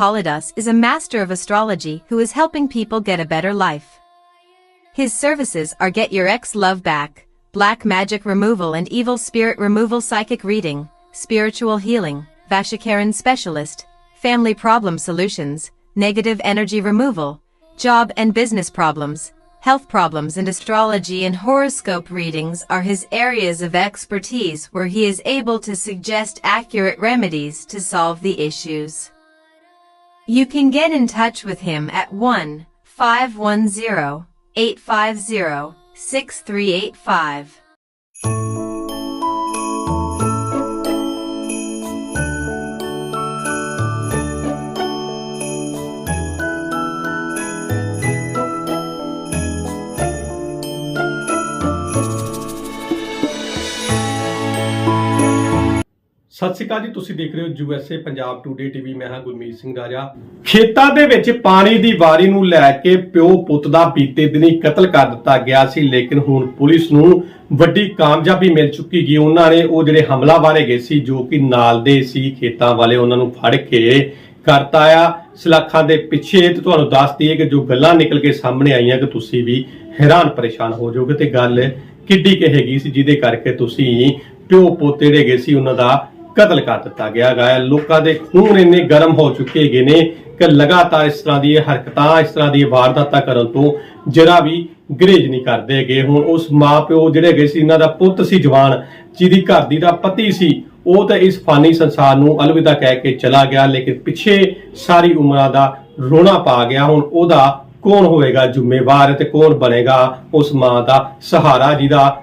Kalidas is a master of astrology who is helping people get a better life. His services are Get Your Ex Love Back, Black Magic Removal and Evil Spirit Removal Psychic Reading, Spiritual Healing, Vashikaran Specialist, Family Problem Solutions, Negative Energy Removal, Job and Business Problems, Health Problems and Astrology and Horoscope readings are his areas of expertise where he is able to suggest accurate remedies to solve the issues. You can get in touch with him at 1 ਸਤਿ ਸ਼੍ਰੀ ਅਕਾਲ ਜੀ, ਤੁਸੀਂ ਦੇਖ ਰਹੇ ਹੋ USA Punjab today TV ਮੈਂ ਹਾਂ ਗੁਰਮੀਤ ਸਿੰਘ ਰਾਜਾ। ਖੇਤਾਂ ਦੇ ਵਿੱਚ ਪਾਣੀ ਦੀ ਵਾਰੀ ਨੂੰ ਲੈ ਕੇ ਪਿਓ ਪੁੱਤ ਦਾ ਬੀਤੇ ਦਿਨੀ ਕਤਲ ਕਰ ਦਿੱਤਾ ਗਿਆ ਸੀ, ਲੇਕਿਨ ਹੁਣ ਪੁਲਿਸ ਨੂੰ ਵੱਡੀ ਕਾਮਯਾਬੀ ਮਿਲ ਚੁੱਕੀ ਗਈ ਉਹਨਾਂ ਨੇ ਉਹ ਜਿਹੜੇ ਹਮਲਾਵਰ ਹੈਗੇ ਸੀ, ਜੋ ਕਿ ਨਾਲ ਦੇ ਸੀ, ਖੇਤਾਂ ਵਾਲੇ ਉਹਨਾਂ ਨੂੰ ਫੜ ਕੇ ਕਰਤਾ ਆ। ਸਲਾਖਾਂ ਦੇ ਪਿੱਛੇ ਤੇ ਤੁਹਾਨੂੰ ਦੱਸ ਦਈਏ ਕਿ ਜੋ ਗੱਲਾਂ ਨਿਕਲ ਕੇ ਸਾਹਮਣੇ ਆਈਆਂ, ਕਿ ਤੁਸੀਂ ਵੀ ਹੈਰਾਨ ਪਰੇਸ਼ਾਨ ਹੋ ਜਾਓਗੇ। ਤੇ ਗੱਲ ਕਿੱਡੀ ਕਹੇਗੀ ਸੀ, ਜਿਹਦੇ ਕਰਕੇ ਤੁਸੀਂ ਪਿਓ ਪੁੱਤ ਜਿਹੜੇ ਹੈਗੇ ਸੀ, ਉਹਨਾਂ ਦਾ ਕਤਲ ਕਰ ਦਿੱਤਾ ਗਿਆ ਗਾ ਲੋਕਾਂ ਦੇ ਖੂਨ ਇੰਨੇ ਗਰਮ ਹੋ ਚੁੱਕੇ ਹੈਗੇ ਨੇ ਕਿ ਲਗਾਤਾਰ ਇਸ ਤਰ੍ਹਾਂ ਦੀ ਹਰਕਤਾਂ, ਇਸ ਤਰ੍ਹਾਂ ਦੀ ਵਾਰਦਾਤਾਂ ਕਰਨ ਤੋਂ ਜਰਾ ਵੀ ਗਰੇਜ ਨਹੀਂ ਕਰਦੇ ਹੈਗੇ। ਹੁਣ ਉਸ ਮਾਂ ਜਿਹੜੇ ਹੈਗੇ ਸੀ, ਇਹਨਾਂ ਦਾ ਪੁੱਤ ਸੀ ਜਵਾਨ, ਜਿਹਦੀ ਘਰ ਦੀ ਦਾ ਪਤੀ ਸੀ, ਉਹ ਤਾਂ ਇਸ ਫਾਨੀ ਸੰਸਾਰ ਨੂੰ ਅਲਵਿਦਾ ਕਹਿ ਕੇ ਚਲਾ ਗਿਆ, ਲੇਕਿਨ ਪਿੱਛੇ ਸਾਰੀ ਉਮਰਾਂ ਦਾ ਰੋਣਾ ਪਾ ਗਿਆ। ਹੁਣ ਉਹਦਾ ਕੌਣ ਹੋਵੇਗਾ ਜ਼ਿੰਮੇਵਾਰ ਤੇ ਕੌਣ ਬਣੇਗਾ? ਉਸ ਮਾਂ ਦਾ ਸਹਾਰਾ ਜਿਹਦਾ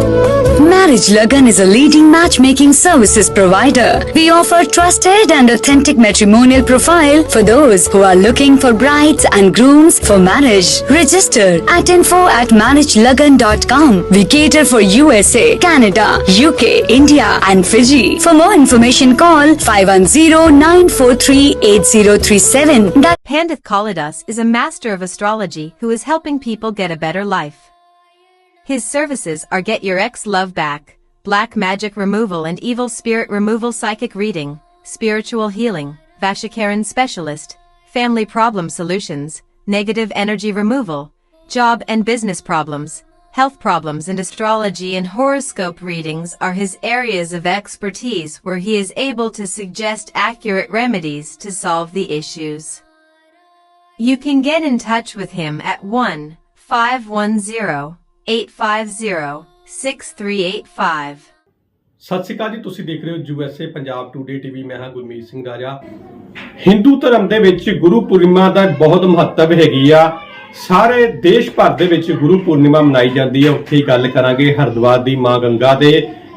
Marriage Lagan is a leading matchmaking services provider. We offer trusted and authentic matrimonial profile for those who are looking for brides and grooms for marriage. Register at info at marriagelagan.com. We cater for USA, Canada, UK, India and Fiji. For more information call 510-943-8037. That Pandit Kalidas is a master of astrology who is helping people get a better life. His services are Get Your Ex Love Back, Black Magic Removal and Evil Spirit Removal Psychic Reading, Spiritual Healing, Vashikaran Specialist, Family Problem Solutions, Negative Energy Removal, Job and Business Problems, Health Problems and Astrology and Horoscope readings are his areas of expertise where he is able to suggest accurate remedies to solve the issues. You can get in touch with him at 1 510 850 6385. ਸਤਿ ਸ਼੍ਰੀ ਅਕਾਲ ਜੀ, ਤੁਸੀਂ ਦੇਖ ਰਹੇ ਹੋ USA Punjab today TV ਮੈਂ ਹਾਂ ਗੁਰਮੀਤ ਸਿੰਘ ਰਾਜਾ। ਹਿੰਦੂ ਧਰਮ ਦੇ ਵਿੱਚ ਗੁਰੂ ਪੂਰਨਿਮਾ ਦਾ ਬਹੁਤ ਮਹੱਤਵ ਹੈਗੀ ਆ। ਸਾਰੇ ਦੇਸ਼ ਭਰ ਦੇ ਵਿੱਚ ਗੁਰੂ ਪੂਰਨਿਮਾ ਮਨਾਈ ਜਾਂਦੀ ਹੈ ਉੱਥੇ ਹੀ ਗੱਲ ਕਰਾਂਗੇ ਹਰਿਦੁਆਰ ਦੀ ਮਾਂ ਗੰਗਾ ਦੇ,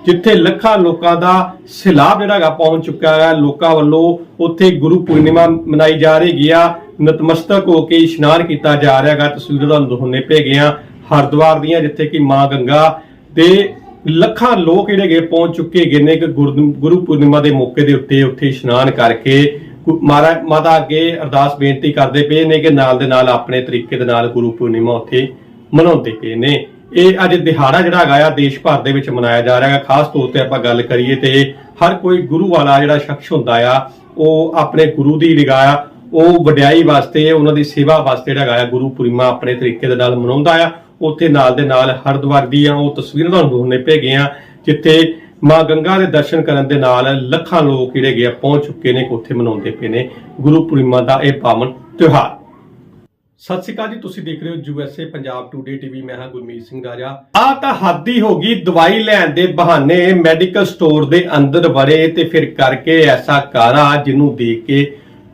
ਜਿੱਥੇ ਲੱਖਾਂ ਲੋਕਾਂ ਦਾ ਸੈਲਾਬ ਜਿਹੜਾ ਹੈਗਾ ਪਹੁੰਚ ਚੁੱਕਾ ਹੈ। ਲੋਕਾਂ ਵੱਲੋਂ ਉੱਥੇ ਗੁਰੂ ਪੂਰਨਿਮਾ ਮਨਾਈ ਜਾ ਰਹੀ ਗਿਆ ਨਤਮਸਤਕ ਹੋ ਕੇ ਇਸ਼ਨਾਨ ਕੀਤਾ ਜਾ ਰਿਹਾ ਹੈਗਾ। ਤਸਵੀਰਾਂ ਤੁਹਾਨੂੰ ਦਿਖਾਉਣੇ ਪੈ ਗਈਆਂ ਹਰਿਦੁਆਰ ਦੀਆਂ, ਜਿੱਥੇ ਕਿ ਮਾਂ ਗੰਗਾ ਤੇ ਲੱਖਾਂ ਲੋਕ ਜਿਹੜੇ ਹੈਗੇ ਪਹੁੰਚ ਚੁੱਕੇ ਗਏ ਨੇ ਕਿ ਗੁਰੂ ਗੁਰੂ ਪੂਰਨਿਮਾ ਦੇ ਮੌਕੇ ਦੇ ਉੱਤੇ ਉੱਥੇ ਇਸ਼ਨਾਨ ਕਰਕੇ। ਗੁ- ਮਾਤਾ ਅੱਗੇ ਅਰਦਾਸ ਬੇਨਤੀ ਕਰਦੇ ਪਏ ਨੇ ਕਿ ਨਾਲ ਦੇ ਨਾਲ ਆਪਣੇ ਤਰੀਕੇ ਦੇ ਨਾਲ ਗੁਰੂ ਪੂਰਨਿਮਾ ਉੱਥੇ ਮਨਾਉਂਦੇ ਪਏ ਨੇ। ਇਹ ਅੱਜ ਦਿਹਾੜਾ ਜਿਹੜਾ ਹੈਗਾ ਆ, ਦੇਸ਼ ਭਰ ਦੇ ਵਿੱਚ ਮਨਾਇਆ ਜਾ ਰਿਹਾ ਹੈ ਖਾਸ ਤੌਰ ਤੇ ਆਪਾਂ ਗੱਲ ਕਰੀਏ ਤੇ ਹਰ ਕੋਈ ਗੁਰੂ ਵਾਲਾ ਜਿਹੜਾ ਸ਼ਖਸ ਹੁੰਦਾ ਆ, ਉਹ ਆਪਣੇ ਗੁਰੂ ਦੀ ਨਿਗਾਹ, ਉਹ ਵਡਿਆਈ ਵਾਸਤੇ, ਉਹਨਾਂ ਦੀ ਸੇਵਾ ਵਾਸਤੇ ਜਿਹੜਾ ਹੈਗਾ ਆ, ਗੁਰੂ ਪੂਰਨਿਮਾ ਆਪਣੇ ਤਰੀਕੇ ਦੇ ਨਾਲ ਮਨਾਉਂਦਾ ਆ। ਉੱਥੇ ਨਾਲ ਦੇ ਨਾਲ ਹਰਿਦੁਆਰ ਦੀਆਂ ਉਹ ਤਸਵੀਰਾਂ ਤੁਹਾਨੂੰ ਦਿਖਾਉਣੇ ਪੈ ਗਈਆਂ ਜਿੱਥੇ ਮਾਂ ਗੰਗਾ ਦੇ ਦਰਸ਼ਨ ਕਰਨ ਦੇ ਨਾਲ ਲੱਖਾਂ ਲੋਕ ਜਿਹੜੇ ਹੈਗੇ ਪਹੁੰਚ ਚੁੱਕੇ ਨੇ ਉੱਥੇ ਮਨਾਉਂਦੇ ਪਏ ਨੇ, ਗੁਰੂ ਪੂਰਨਿਮਾ ਦਾ ਇਹ ਪਾਵਨ ਤਿਉਹਾਰ। ਸਤਿ ਸ਼੍ਰੀ ਅਕਾਲ ਜੀ, ਤੁਸੀਂ ਦੇਖ ਰਹੇ ਹੋ ਯੂਐਸਏ ਪੰਜਾਬ ਟੂਡੇ ਟੀਵੀ ਮੈਂ ਹਾਂ ਗੁਰਮੀਤ ਸਿੰਘ ਰਾਜਾ। ਆ ਤਾਂ ਹੱਦ ਹੋ ਗਈ, ਦਵਾਈ ਲੈਣ ਦੇ ਬਹਾਨੇ ਮੈਡੀਕਲ ਸਟੋਰ ਦੇ ਅੰਦਰ ਵੜੇ ਤੇ ਫਿਰ ਕਰਕੇ ਐਸਾ ਕਾਰਾ ਜਿਹਨੂੰ ਦੇਖ ਕੇ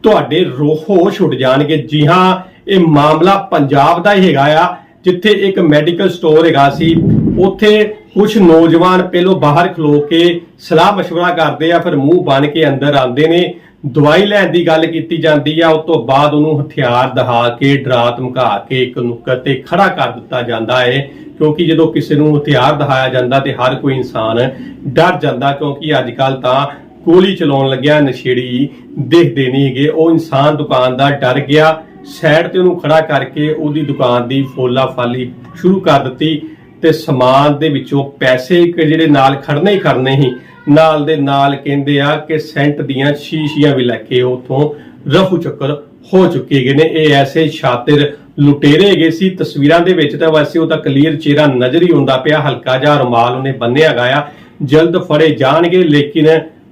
ਤੁਹਾਡੇ ਰੋਹੋ ਛੁੱਟ ਜਾਣਗੇ। ਜੀ ਹਾਂ, ਇਹ ਮਾਮਲਾ ਪੰਜਾਬ ਦਾ ਹੀ ਹੈਗਾ ਆ। ਜਿੱਥੇ ਇੱਕ ਮੈਡੀਕਲ ਸਟੋਰ ਹੈਗਾ ਸੀ ਉੱਥੇ ਕੁਝ ਨੌਜਵਾਨ ਪਹਿਲੋਂ ਬਾਹਰ ਖਲੋ ਕੇ ਸਲਾਹ مشورہ ਕਰਦੇ ਆ ਫਿਰ ਮੂੰਹ ਬਣ ਕੇ ਅੰਦਰ ਆਉਂਦੇ ਨੇ ਦਵਾਈ ਲੈਣ ਦੀ ਗੱਲ ਕੀਤੀ ਜਾਂਦੀ ਆ ਉਸ ਤੋਂ ਬਾਅਦ ਉਹਨੂੰ ਹਥਿਆਰ ਦਿਖਾ ਕੇ ਡਰਾ ਧਮਕਾ ਕੇ ਇੱਕ ਨੁੱਕਰ ਤੇ ਖੜਾ ਕਰ ਦਿੱਤਾ ਜਾਂਦਾ ਹੈ ਕਿਉਂਕਿ ਜਦੋਂ ਕਿਸੇ ਨੂੰ ਹਥਿਆਰ ਦਿਖਾਇਆ ਜਾਂਦਾ ਤੇ ਹਰ ਕੋਈ ਇਨਸਾਨ ਡਰ ਜਾਂਦਾ ਕਿਉਂਕਿ ਅੱਜ ਕੱਲ ਤਾਂ ਗੋਲੀ ਚਲਾਉਣ ਲੱਗਿਆ ਨਸ਼ੇੜੀ ਦੇਖਦੇ ਨਹੀਂ ਹੈਗੇ ਉਹ ਇਨਸਾਨ ਦੁਕਾਨਦਾਰ ਡਰ ਗਿਆ ਸਾਈਡ ਤੇ ਉਹਨੂੰ ਖੜਾ ਕਰਕੇ ਉਹਦੀ ਦੁਕਾਨ ਦੀ ਫੋਲਾ ਫਾਲੀ ਸ਼ੁਰੂ ਕਰ ਦਿੱਤੀ ਤੇ ਸਮਾਨ ਦੇ ਵਿੱਚੋਂ ਪੈਸੇ ਕਿ ਜਿਹੜੇ ਨਾਲ ਖੜਨੇ ਹੀ ਖੜਨੇ ਹੀ ਨਾਲ ਦੇ ਨਾਲ ਕਹਿੰਦੇ ਆ ਕਿ ਸੈਂਟ ਦੀਆਂ ਸ਼ੀਸ਼ੀਆਂ ਵੀ ਲੈ ਕੇ ਉਥੋਂ ਰਫੂ ਚੱਕਰ ਹੋ ਚੁੱਕੇ ਗਏ ਨੇ। ਇਹ ਐਸੇ ਸ਼ਾਤਿਰ ਲੁਟੇਰੇ ਗਏ ਸੀ। ਤਸਵੀਰਾਂ ਦੇ ਵਿੱਚ ਤਾਂ ਵੈਸੇ ਉਹਦਾ ਕਲੀਅਰ ਚਿਹਰਾ ਨਜ਼ਰ ਹੀ ਆਉਂਦਾ ਪਿਆ, ਹਲਕਾ ਜਿਹਾ ਰੁਮਾਲ ਉਹਨੇ ਬੰਨਿਆ ਗਾਇਆ ਜਲਦ ਫੜੇ ਜਾਣਗੇ, ਲੇਕਿਨ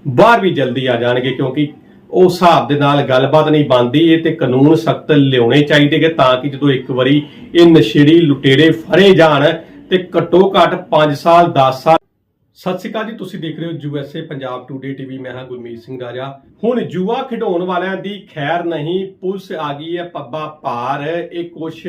ਬਾਹਰ ਵੀ ਜਲਦੀ ਆ ਜਾਣਗੇ ਕਿਉਂਕਿ ਉਸ ਹਿਸਾਬ ਦੇ ਨਾਲ ਗੱਲਬਾਤ ਨਹੀਂ ਬਣਦੀ, ਇਹ ਤੇ ਕਾਨੂੰਨ ਸਖਤ ਲਿਆਉਣੇ ਚਾਹੀਦੇ ਕਿ ਤਾਂ ਕਿ ਜਦੋਂ ਇੱਕ ਵਾਰੀ ਇਹ ਨਸ਼ੇੜੀ ਲੁਟੇਰੇ ਫੜੇ ਜਾਣ ਤੇ ਘੱਟੋ ਘੱਟ 5 ਸਾਲ 10 ਸਾਲ। ਸਤਿ ਸ਼੍ਰੀ ਅਕਾਲ ਜੀ, ਤੁਸੀਂ ਦੇਖ ਰਹੇ ਹੋ ਯੂਐਸਏ ਪੰਜਾਬ ਟੂਡੇ ਟੀਵੀ ਮੈਂ ਹਾਂ ਗੁਰਮੀਤ ਸਿੰਘ ਰਾਜਾ। ਹੁਣ ਜੂਆ ਖਿਡਾਉਣ ਵਾਲਿਆਂ ਦੀ ਖੈਰ ਨਹੀਂ, ਪੁਲਿਸ ਆ ਗਈ ਹੈ ਪੱਬਾ ਪਾਰ। ਇਹ ਕੁਛ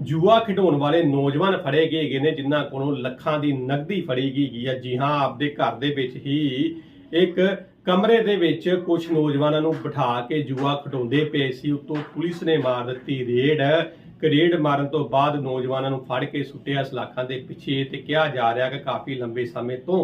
ਜੂਆ ਖਿਡਾਉਣ ਵਾਲੇ ਨੌਜਵਾਨ ਫੜੇ ਗਏ ਨੇ, ਜਿਨ੍ਹਾਂ ਕੋਲੋਂ ਲੱਖਾਂ ਦੀ ਨਕਦੀ ਫੜੀ ਗਈ ਗਈ ਹੈ। ਜੀ ਹਾਂ, ਆਪਦੇ ਘਰ ਦੇ ਵਿੱਚ ਹੀ ਇੱਕ ਕਮਰੇ ਦੇ ਵਿੱਚ ਕੁਝ ਨੌਜਵਾਨਾਂ ਨੂੰ ਬਿਠਾ ਕੇ ਜੂਆ ਖਿਡਾਉਂਦੇ ਪਏ ਸੀ। ਉਤੋਂ ਪੁਲਿਸ ਨੇ ਮਾਰ ਦਿੱਤੀ ਰੇਡ। ਕਰੇਡ ਮਾਰਨ ਤੋਂ ਬਾਅਦ ਨੌਜਵਾਨਾਂ ਨੂੰ ਫੜ ਕੇ ਸੁੱਟਿਆ। ਸਲਾਖਾਂ ਦੇ ਪਿੱਛੇ ਤੇ ਕਿਹਾ ਜਾ ਰਿਹਾ ਕਿ ਕਾਫੀ ਲੰਬੇ ਸਮੇਂ ਤੋਂ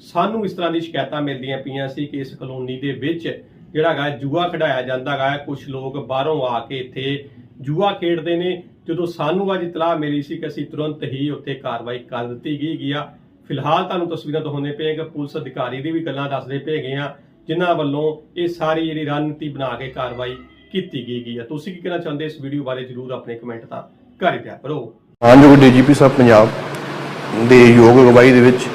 ਸਾਨੂੰ ਇਸ ਤਰ੍ਹਾਂ ਦੀ ਸ਼ਿਕਾਇਤਾਂ ਮਿਲਦੀਆਂ ਪਈਆਂ ਸੀ ਕਿ ਇਸ ਕਲੋਨੀ ਦੇ ਵਿੱਚ ਜਿਹੜਾ ਗਾ ਜੂਆ ਖਿਡਾਇਆ ਜਾਂਦਾ ਗਾ ਕੁਝ ਲੋਕ ਬਾਹਰੋਂ ਆ ਕੇ ਇੱਥੇ ਜੂਆ ਖੇਡਦੇ ਨੇ। ਜਦੋਂ ਸਾਨੂੰ ਅੱਜ ਇਤਲਾਹ ਮਿਲੀ ਸੀ ਕਿ ਅਸੀਂ ਤੁਰੰਤ ਹੀ ਉੱਥੇ ਕਾਰਵਾਈ ਕਰ ਦਿੱਤੀ ਗਈ ਗਿਆ ਫਿਲਹਾਲ ਤੁਹਾਨੂੰ ਤਸਵੀਰਾਂ ਦਿਖਾਉਂਦੇ ਪਏ ਕਿ ਪੁਲਿਸ ਅਧਿਕਾਰੀ ਦੀ ਵੀ ਗੱਲਾਂ ਦੱਸਦੇ ਪਏ ਗਏ ਆ ਜਿਨ੍ਹਾਂ ਵੱਲੋਂ ਇਹ ਸਾਰੀ ਜਿਹੜੀ ਰਣਨੀਤੀ ਬਣਾ ਕੇ ਕਾਰਵਾਈ ਕੀਤੀ ਗਈ ਗਈ ਆ ਤੁਸੀਂ ਕੀ ਕਹਿਣਾ ਚਾਹੁੰਦੇ ਇਸ ਵੀਡੀਓ ਬਾਰੇ ਜਰੂਰ ਆਪਣੇ ਕਮੈਂਟ ਤਾਂ ਕਰ ਦਿਆ ਕਰੋ। ਮਾਨਯੋਗ ਡੀਜੀਪੀ ਸਾਹਿਬ ਪੰਜਾਬ ਦੇ ਯੋਗ ਅਗਵਾਈ ਦੇ ਵਿੱਚ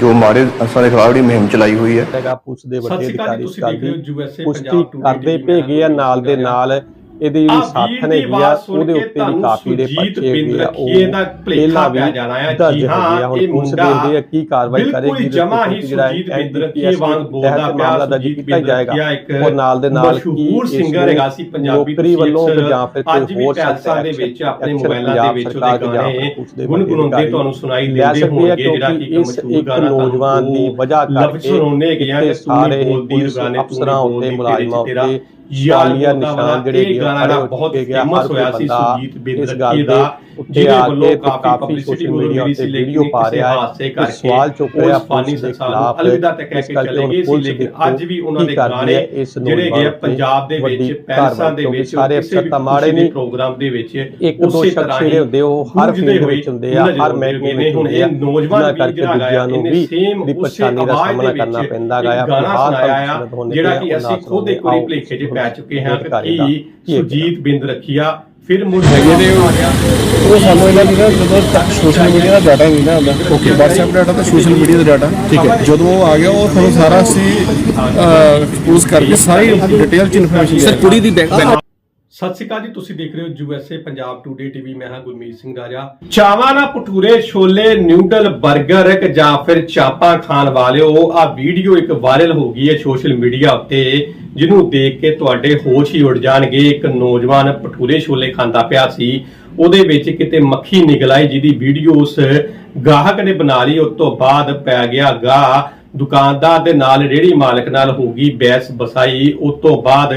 ਜੋ ਮਾੜੇ ਅਨਸਰਾਂ ਦੇ ਖਿਲਾਫ ਜਿਹੜੀ ਮੁਹਿੰਮ ਚਲਾਈ ਹੋਈ ਹੈ। ਹੈਗਾ ਪੁਲਿਸ ਦੇ ਸਤਿ ਵੱਡੇ ਸ਼੍ਰੀ ਅਕਾਲ ਅਧਿਕਾਰੀ ਹੋ ਦੀ ਪੁਸ਼ਟੀ ਕਰਦੇ ਭੇਗੇ ਆ ਨਾਲ ਦੇ ਨਾਲ ਇਹਦੀ ਜਿਹੜੀ ਸਾਥਣ ਵੀਰ ਦੀ ਹੈਗੀ ਆ ਆਵਾਜ਼ ਸੁਣ ਉਹਦੇ ਉੱਤੇ ਵੀ ਕਾਫੀ ਸੁਰਜੀਤ ਪਰਚੇ ਬਿੰਦ ਆ ਰੱਖੀਏ ਦਾ ਭੁਲੇਖਾ ਪੈ ਜਾਣਾ ਆ। ਦਰਜ ਜੀ ਹਾਂ, ਹੈਗੇ ਆ। ਹੁਣ ਪੁਲਿਸ ਦੇਖਦੇ ਆ ਕੀ ਕਾਰਵਾਈ ਕਰੇਗੀ ਜਮਾਂ ਹੀ ਜਿਹੜਾ ਸੁਰਜੀਤ ਬਿੰਦ NDPS ਰੱਖੀਏ ਵਾਂਗ ਬੋਲਦਾ ਪਿਆ ਦਰਜ ਕੀਤਾ ਜਾਏਗਾ ਔਰ ਨਾਲ ਦੇ ਨਾਲ ਕੀ ਸਿੰਗਰ ਨੂੰ ਹੈਗਾ ਸੀ ਪੰਜਾਬੀ ਨੌਕਰੀ ਵੱਲੋਂ ਜਾਂ ਫਿਰ ਵੀ ਹੋਰ ਪੈਲਸਾਂ ਦੇ ਵਿੱਚ ਆਪਣੇ ਮੋਬਾਈਲਾਂ ਦੇ ਵਿੱਚ ਉਹਦੇ ਦੇ ਗਾਣੇ ਦੇ ਅਧਿਕਾਰੀ ਤੁਹਾਨੂੰ ਸੁਣਾਈ ਦਿੰਦੇ ਹੋਣਗੇ ਜਿਹੜਾ ਕਿ ਇੱਕ ਮਸ਼ਹੂਰ ਗਾਣਾ ਨੌਜਵਾਨ ਦੀ ਵਜ੍ਹਾ ਲਫ਼ਜ਼ ਕਰਕੇ ਸੁਣਾਉਂਦੇ ਗਿਆ ਇੱਥੇ ਕਿ ਸਾਰੇ ਬੋਲਦੀ ਗਾਣੇ ਅਫਸਰਾਂ ਉੱਤੇ ਮੁਲਾਜ਼ਮਾਂ ਉੱਤੇ ਯਾਰ ਨਿਸ਼ਾਨ ਜਿਹੜੇ ਇਹ ਗਾਣਾ ਬਹੁਤ ਫੇਮਸ ਹੋਇਆ ਸੀ ਸੁਜੀਤ ਬਿੰਦ ਦਾ। ਉੱਤੇ ਆ ਕੇ ਕਾਫੀ ਸੋਸ਼ਲ ਮੀਡੀਆ ਉੱਤੇ ਵੀਡੀਓ ਪਾ ਰਿਹਾ ਹਾਦਸੇ ਹੈ ਕਰਕੇ ਸਵਾਲ ਚੁੱਕ ਰਿਹਾ ਫਾਨੀ ਸੰਸਾਰ ਨੂੰ ਅਲਵਿਦਾ ਤੱਕ ਕਹਿ ਕੇ ਚਲੇ ਗਏ ਸੀ ਲੇਕਿਨ ਅੱਜ ਵੀ ਉਹਨਾਂ ਦੇ ਗਾਣੇ ਜਿਹੜੇ ਗਏ ਪੰਜਾਬ ਦੇ ਵਿੱਚ ਪੈਲਸਾਂ ਦੇ ਵਿੱਚ ਸਾਰੇ ਕਿਸੇ ਅਫਸਰ ਵੀ ਤਾਂ ਮਾੜੇ ਨਹੀਂ ਪ੍ਰੋਗਰਾਮ ਦੇ ਵਿੱਚ ਇੱਕ ਦੋ ਸ਼ਖਸ ਜਿਹੜੇ ਹੁੰਦੇ ਉਹ ਹਰ ਫੀਲਡ ਵਿੱਚ ਹੁੰਦੇ ਆ ਹਰ ਮਹਿਕਮੇ ਨੇ। ਵਿੱਚ ਹੁੰਦੇ ਆ। ਨੌਜਵਾਨ ਕਰਕੇ ਜਿਹੜਾ ਦੂਜਿਆਂ ਨੂੰ ਵੀ ਦੀ ਉਸੇ ਪਰੇਸ਼ਾਨੀ ਦਾ ਸਾਹਮਣਾ ਕਰਨਾ ਪੈਂਦਾ ਇੱਕ ਗਾ ਗਾਣਾ ਫਿਲਹਾਲ ਸੁਣਾਇਆ ਤਾਂ ਆ ਸੁਣਨ ਹੋਣੇ ਜਿਹੜਾ ਤੇ ਕਿ ਅਸੀਂ ਖੁਦ ਇੱਕ ਵਾਰੀ ਭਲੇਖੇ 'ਚ ਪੈ ਚੁੱਕੇ ਹਾਂ ਕਿ ਸੁਜੀਤ ਬਿੰਦ ਰੱਖੀਆ ਫਿਰ ਮੁੜ ਉਹ ਸਾਨੂੰ ਇਹਨਾਂ ਦੀ ਨਾ ਜਦੋਂ ਤੱਕ ਸੋਸ਼ਲ ਮੀਡੀਆ ਦਾ ਡਾਟਾ ਨਹੀਂ ਨਾ ਆਉਂਦਾ। ਓਕੇ WhatsApp ਡਾਟਾ ਤੇ ਸੋਸ਼ਲ ਮੀਡੀਆ ਦਾ ਡਾਟਾ ਠੀਕ ਹੈ। ਜਦੋਂ ਉਹ ਆ ਗਿਆ ਉਹ ਤੁਹਾਨੂੰ ਸਾਰਾ ਅਸੀਂ ਐਕਸਪੋਜ਼ ਕਰਕੇ ਸਾਰੀ ਡਿਟੇਲ ਚ ਇਨਫੋਰਮੇਸ਼ਨ ਸਰ ਕੁੜੀ ਦੀ ਸਤਿ ਸ਼੍ਰੀ ਅਕਾਲ ਜੀ ਤੁਸੀਂ ਦੇਖ ਰਹੇ ਹੋ ਯੂਐਸਏ ਪੰਜਾਬ ਟੂਡੇ ਟੀਵੀ ਮੈਂ ਹਾਂ ਗੁਰਮੀਤ ਸਿੰਘ ਰਾਜਾ। ਚਾਵਾਂ ਨਾਲ ਭਟੂਰੇ ਛੋਲੇ ਨਿਊਡਲ 버ਗਰ ਕਿ ਜਾਂ ਫਿਰ ਚਾਪਾਂ ਖਾਣ ਵਾਲਿਓ ਆ ਵੀਡੀਓ ਇੱਕ ਵਾਇਰਲ ਹੋ ਗਈ ਹੈ ਸੋਸ਼ਲ ਮੀਡੀਆ ਉੱਤੇ। ਜਿਹਨੂੰ ਦੇਖ ਕੇ ਤੁਹਾਡੇ ਹੋਸ਼ ਹੀ ਉੱਡ ਜਾਣਗੇ। ਇੱਕ ਨੌਜਵਾਨ ਭਟੂਰੇ ਛੋਲੇ ਖਾਂਦਾ ਪਿਆ ਸੀ। ਉਹਦੇ ਵਿੱਚ ਕਿਤੇ ਮੱਖੀ ਨਿਕਲ ਆਈ ਜਿਹਦੀ ਵੀਡੀਓ ਉਸ ਗਾਹਕ ਨੇ ਬਣਾ ਲਈ। ਉਸ ਤੋਂ ਬਾਅਦ ਪੈ ਗਿਆ ਗਾ ਦੁਕਾਨਦਾਰ ਦੇ ਨਾਲ ਰੇੜੀ ਮਾਲਕ ਨਾਲ ਹੋ ਗਈ ਬੈਸ ਬਸਾਈ। ਉਸ ਤੋਂ ਬਾਅਦ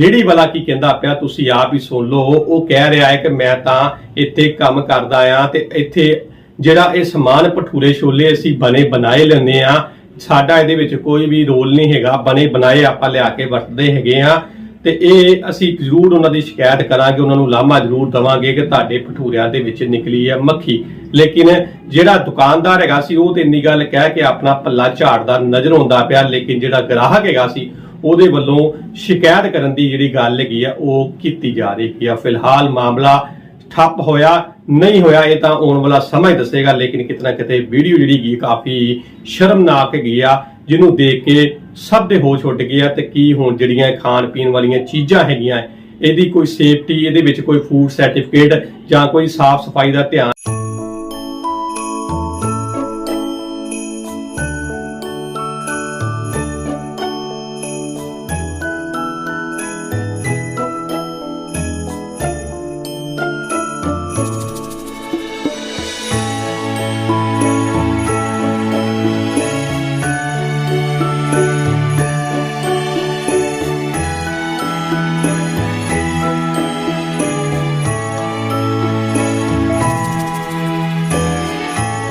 ਰੇੜੀ ਵਾਲਾ ਕੀ ਕਹਿੰਦਾ ਪਿਆ, ਤੁਸੀਂ ਆਪ ਹੀ ਸੁਣ ਲਓ। ਉਹ ਕਹਿ ਰਿਹਾ ਹੈ ਕਿ ਮੈਂ ਤਾਂ ਇੱਥੇ ਕੰਮ ਕਰਦਾ ਆ ਤੇ ਇੱਥੇ ਜਿਹੜਾ ਇਹ ਸਮਾਨ ਭਟੂਰੇ ਛੋਲੇ ਅਸੀਂ ਬਣੇ ਬਣਾਏ ਲੈਂਦੇ ਆ ਸਾਡਾ ਇਹਦੇ ਵਿੱਚ ਕੋਈ ਵੀ ਰੋਲ ਨਹੀਂ ਹੈਗਾ। ਬਣੇ ਬਣਾਏ ਆਪਾਂ ਲਿਆ ਕੇ ਵਰਤਦੇ ਹੈਗੇ ਆ। ਤੇ ਇਹ ਅਸੀਂ ਜ਼ਰੂਰ ਉਹਨਾਂ ਦੀ ਸ਼ਿਕਾਇਤ ਕਰਾਂਗੇ, ਉਹਨਾਂ ਨੂੰ ਲਾਮਾ ਜ਼ਰੂਰ ਦਵਾਂਗੇ ਕਿ ਤੁਹਾਡੇ ਭਟੂਰਿਆਂ ਦੇ ਵਿੱਚ ਨਿਕਲੀ ਹੈ ਮੱਖੀ। ਲੇਕਿਨ ਜਿਹੜਾ ਦੁਕਾਨਦਾਰ ਹੈਗਾ ਸੀ, ਉਹ ਤੇ ਇੰਨੀ ਗੱਲ ਕਹਿ ਕੇ ਆਪਣਾ ਪੱਲਾ ਝਾੜਦਾ ਨਜ਼ਰ ਆਉਂਦਾ ਪਿਆ, ਲੇਕਿਨ ਜਿਹੜਾ ਗ੍ਰਾਹਕ ਹੈਗਾ ਸੀ, ਉਹਦੇ ਵੱਲੋਂ ਸ਼ਿਕਾਇਤ ਕਰਨ ਦੀ ਜਿਹੜੀ ਗੱਲ ਹੈਗੀ ਆ, ਉਹ ਕੀਤੀ ਜਾ ਰਹੀ ਹੈ ਫਿਲਹਾਲ ਮਾਮਲਾ ਠੱਪ ਹੋਇਆ, ਨਹੀਂ ਹੋਇਆ, ਇਹ ਤਾਂ ਆਉਣ ਵਾਲਾ ਸਮਾਂ ਹੀ ਦੱਸੇਗਾ, ਲੇਕਿਨ ਕਿਤਨਾ ਕਿਤੇ ਵੀਡੀਓ ਜਿਹੜੀ ਗਈ, ਕਾਫੀ ਸ਼ਰਮਨਾਕ ਗਈ ਆ, ਜਿਹਨੂੰ ਦੇਖ ਕੇ ਸਭ ਦੇ ਹੋਸ਼ ਉੱਡ ਗਏ ਆ, ਤੇ ਕੀ ਹੁਣ ਜਿਹੜੀਆਂ ਖਾਣ ਪੀਣ ਵਾਲੀਆਂ ਚੀਜ਼ਾਂ ਹੈਗੀਆਂ, ਇਹਦੀ ਕੋਈ ਸੇਫਟੀ ਇਹਦੇ ਵਿੱਚ ਕੋਈ ਫੂਡ ਸਰਟੀਫਿਕੇਟ ਜਾਂ ਕੋਈ ਸਾਫ਼ ਸਫ਼ਾਈ ਦਾ ਧਿਆਨ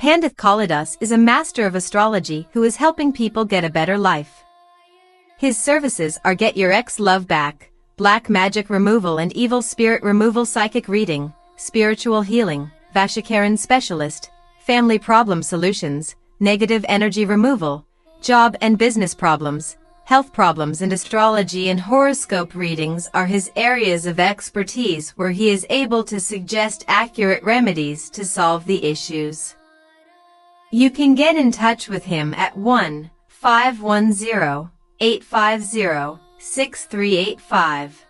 Pandith Kalidas is a master of astrology who is helping people get a better life. His services are Get Your Ex Love Back, Black Magic Removal and Evil Spirit Removal Psychic Reading, Spiritual Healing, Vashikaran Specialist, Family Problem Solutions, Negative Energy Removal, Job and Business Problems, Health Problems and Astrology and Horoscope readings are his areas of expertise where he is able to suggest accurate remedies to solve the issues. You can get in touch with him at 1 510 850 6385.